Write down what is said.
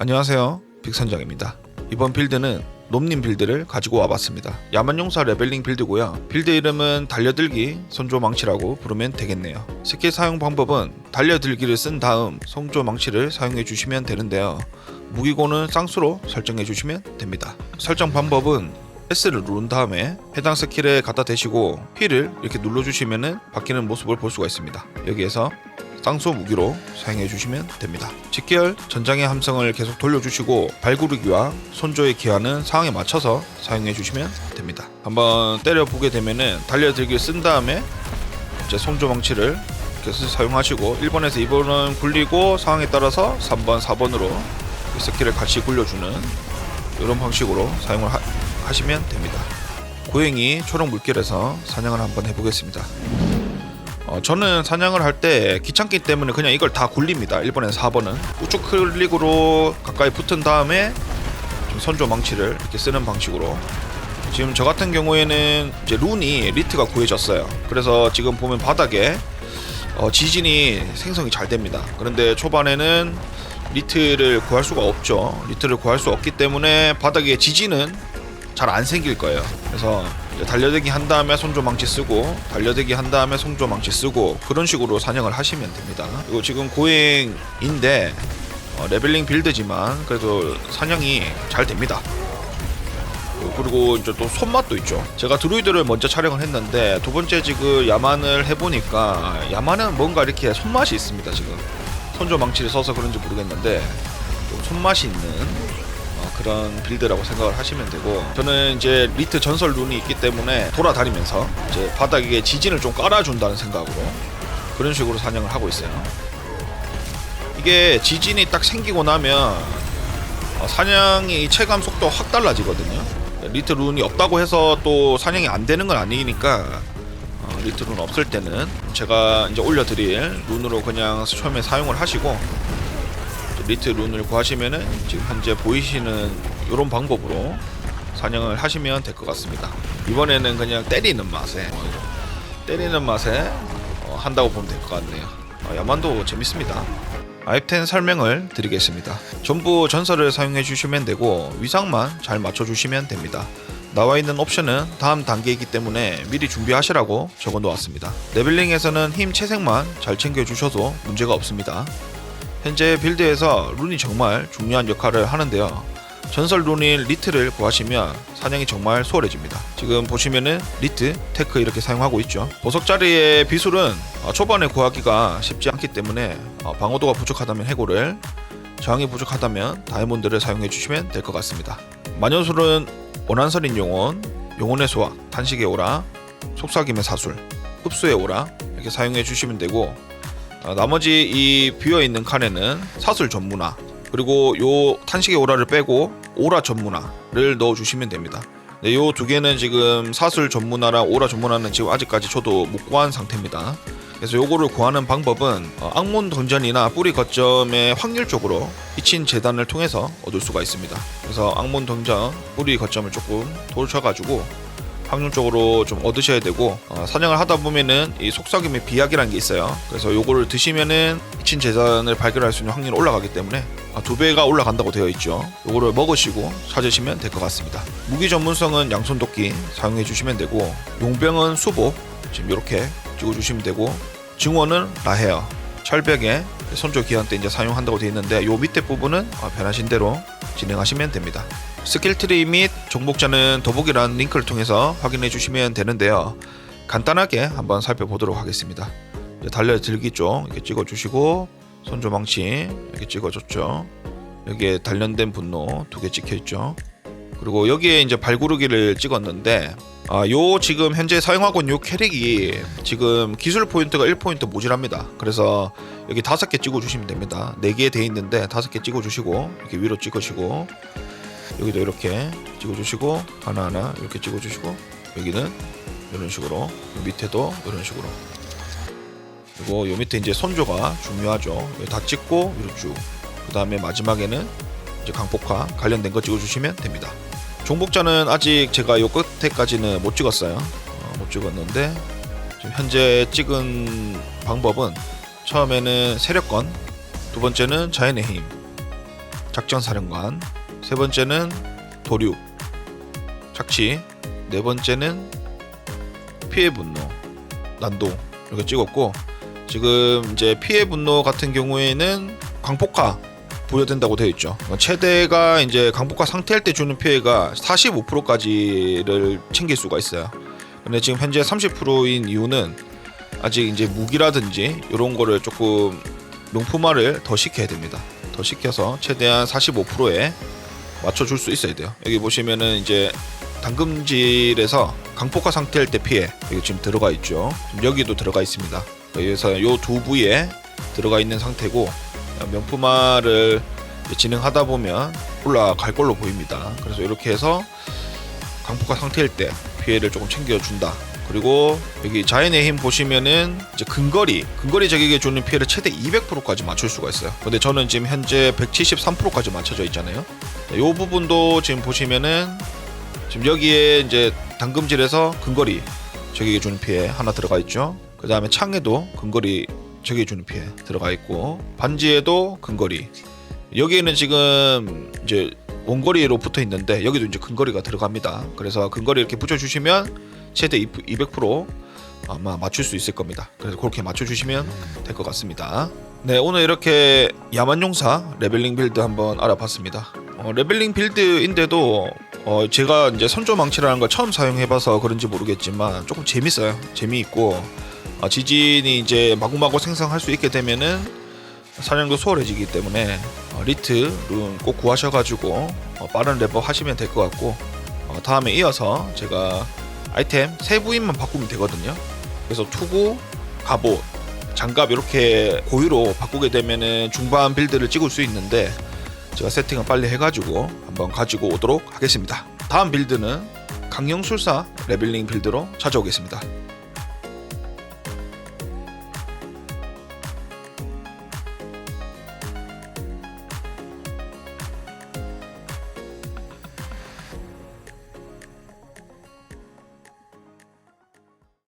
안녕하세요. 빅선장입니다. 이번 빌드는 놈님 빌드를 가지고 와봤습니다. 야만용사 레벨링 빌드고요. 빌드 이름은 달려들기 손조망치라고 부르면 되겠네요. 스킬 사용 방법은 달려들기를 쓴 다음 손조망치를 사용해 주시면 되는데요. 무기고는 쌍수로 설정해 주시면 됩니다. 설정 방법은 S를 누른 다음에 해당 스킬에 갖다 대시고 P를 이렇게 눌러주시면 바뀌는 모습을 볼 수가 있습니다. 여기에서 쌍수 무기로 사용해 주시면 됩니다. 직결 전장의 함성을 계속 돌려주시고 발구르기와 손조의 기하는 상황에 맞춰서 사용해 주시면 됩니다. 한번 때려 보게 되면은 달려들기를 쓴 다음에 이제 손조 망치를 계속 사용하시고 1번에서 2번은 굴리고 상황에 따라서 3번, 4번으로 이 스킬을 같이 굴려주는 이런 방식으로 사용을 하, 하시면 됩니다. 고행이 초록 물결에서 사냥을 한번 해보겠습니다. 어, 저는 사냥을 할 때 귀찮기 때문에 그냥 이걸 다 굴립니다. 1번에서 4번은 우측 클릭으로 가까이 붙은 다음에 좀 선조 망치를 이렇게 쓰는 방식으로 지금 저 같은 경우에는 이제 룬이 리트가 구해졌어요. 그래서 지금 보면 바닥에 어, 지진이 생성이 잘 됩니다. 그런데 초반에는 리트를 구할 수가 없죠. 리트를 구할 수 없기 때문에 바닥에 지진은 잘 안 생길 거예요. 그래서 달려대기 한 다음에 손조 망치 쓰고 달려대기 한 다음에 손조 망치 쓰고 그런 식으로 사냥을 하시면 됩니다. 그리고 지금 고행인데 어, 레벨링 빌드지만 그래도 사냥이 잘 됩니다. 어, 그리고 이제 또 손맛도 있죠. 제가 드루이드를 먼저 촬영을 했는데 두 번째 지금 야만을 해보니까 야만은 뭔가 이렇게 손맛이 있습니다. 지금 손조 망치를 써서 그런지 모르겠는데 좀 손맛이 있는 어, 그런 빌드라고 생각을 하시면 되고 저는 이제 리트 전설 룬이 있기 때문에 돌아다니면서 이제 바닥에 지진을 좀 깔아준다는 생각으로 그런 식으로 사냥을 하고 있어요. 이게 지진이 딱 생기고 나면 어, 사냥의 체감 속도가 확 달라지거든요. 리트 룬이 없다고 해서 또 사냥이 안 되는 건 아니니까 어, 리트 룬 없을 때는 제가 이제 올려드릴 룬으로 그냥 처음에 사용을 하시고 리트 룬을 구하시면은 지금 현재 보이시는 이런 방법으로 사냥을 하시면 될 것 같습니다. 이번에는 그냥 때리는 맛에 어, 때리는 맛에 어, 한다고 보면 될 것 같네요. 어, 야만도 재밌습니다. 아이템 설명을 드리겠습니다. 전부 전설을 사용해 주시면 되고 위상만 잘 맞춰 주시면 됩니다. 나와 있는 옵션은 다음 단계이기 때문에 미리 준비하시라고 적어 놓았습니다. 레벨링에서는 힘 채색만 잘 챙겨 주셔도 문제가 없습니다. 현재 빌드에서 룬이 정말 중요한 역할을 하는데요. 전설 룬인 리트를 구하시면 사냥이 정말 수월해집니다. 지금 보시면은 리트, 테크 이렇게 사용하고 있죠. 보석 자리의 비술은 어, 초반에 구하기가 쉽지 않기 때문에 어, 방어도가 부족하다면 해골을, 저항이 부족하다면 다이몬드를 사용해 주시면 될 것 같습니다. 마녀술은 원한설인 영혼, 영혼의 소화, 단식의 오라, 속삭임의 사술, 흡수의 오라 이렇게 사용해 주시면 되고 어, 나머지 이 비어 있는 칸에는 사술 전문화 그리고 요 탄식의 오라를 빼고 오라 전문화를 넣어 주시면 됩니다. 네, 요 두 개는 지금 사술 전문화랑 오라 전문화는 지금 아직까지 저도 못 구한 상태입니다. 그래서 요거를 구하는 방법은 어, 악몬 던전이나 뿌리 거점의 확률적으로 희친 재단을 통해서 얻을 수가 있습니다. 그래서 악몬 던전 뿌리 거점을 조금 돌쳐가지고 확률적으로 좀 얻으셔야 되고 어, 사냥을 하다 보면은 이 속삭임의 비약이라는 게 있어요. 그래서 요거를 드시면은 미친 재산을 발견할 수 있는 확률이 올라가기 때문에 아, 두 배가 올라간다고 되어 있죠. 요거를 먹으시고 찾으시면 될 것 같습니다. 무기 전문성은 양손도끼 사용해 주시면 되고 용병은 수복 지금 이렇게 찍어 주시면 되고 증원은 라헤어 철벽에 손조 기한 때 이제 사용한다고 되어 있는데 요 밑에 부분은 아, 변하신 대로 진행하시면 됩니다. 스킬 트리 및 정복자는 더보기란 링크를 통해서 확인해 주시면 되는데요. 간단하게 한번 살펴보도록 하겠습니다. 달려들기 쪽 이렇게 찍어주시고 손조망치 이렇게 찍어줬죠. 여기에 단련된 분노 두 개 찍혀 있죠. 그리고 여기에 이제 발구르기를 찍었는데 아, 요 지금 현재 사용하고 있는 요 캐릭이 지금 기술 포인트가 1포인트 모질합니다. 그래서 여기 다섯 개 찍어 주시면 됩니다. 네 개 돼 있는데 다섯 개 찍어 주시고 이렇게 위로 찍으시고 여기도 이렇게 찍어 주시고 하나하나 이렇게 찍어 주시고 여기는 이런 식으로 밑에도 이런 식으로 그리고 요 밑에 이제 선조가 중요하죠 다 찍고 위로 쭉그 다음에 마지막에는 이제 강폭화 관련된 거 찍어 주시면 됩니다 종복자는 아직 제가 요 끝에까지는 못 찍었어요. 어, 못 찍었는데 지금 현재 찍은 방법은 처음에는 세력권 두 번째는 자연의 힘 작전사령관 세 번째는 도륙 착취 네 번째는 피해 분노 난도 이렇게 찍었고 지금 이제 피해 분노 같은 경우에는 강폭화 부여된다고 되어 있죠. 최대가 이제 강폭화 상태일 때 주는 피해가 45%까지를 챙길 수가 있어요. 근데 지금 현재 30%인 이유는 아직 이제 무기라든지 이런 거를 조금 명품화를 더 시켜야 됩니다. 더 시켜서 최대한 45%에 맞춰줄 수 있어야 돼요. 여기 보시면은 이제 당금질에서 강폭화 상태일 때 피해 여기 지금 들어가 있죠. 여기도 들어가 있습니다. 그래서 요두 부위에 들어가 있는 상태고 명품화를 진행하다 보면 올라갈 걸로 보입니다. 그래서 이렇게 해서 강폭화 상태일 때 피해를 조금 챙겨준다. 그리고 여기 자연의 힘 보시면은 이제 근거리 근거리 적에게 주는 피해를 최대 200%까지 맞출 수가 있어요. 근데 저는 지금 현재 173%까지 맞춰져 있잖아요. 이 부분도 지금 보시면은 지금 여기에 이제 당금질에서 근거리 적에게 주는 피해 하나 들어가 있죠. 그 다음에 창에도 근거리 주는 피해 들어가 있고 반지에도 근거리 여기에는 지금 이제 원거리로 붙어 있는데 여기도 이제 근거리가 들어갑니다. 그래서 근거리 이렇게 붙여주시면 최대 200% 아마 맞출 수 있을 겁니다. 그래서 그렇게 맞춰주시면 될 것 같습니다. 네 오늘 이렇게 야만용사 레벨링 빌드 한번 알아봤습니다. 어, 레벨링 빌드인데도 어, 제가 이제 선조망치라는 걸 처음 사용해봐서 그런지 모르겠지만 조금 재밌어요. 재미있고 어, 지진이 이제 마구마구 생성할 수 있게 되면은 사냥도 수월해지기 때문에 어, 리트 룬 꼭 구하셔가지고 어, 빠른 레버 하시면 될 것 같고 어, 다음에 이어서 제가 아이템 세 부위만 바꾸면 되거든요. 그래서 투구, 갑옷, 장갑 이렇게 고유로 바꾸게 되면은 중반 빌드를 찍을 수 있는데 제가 세팅을 빨리 해가지고 한번 가지고 오도록 하겠습니다. 다음 빌드는 강령술사 레벨링 빌드로 찾아오겠습니다.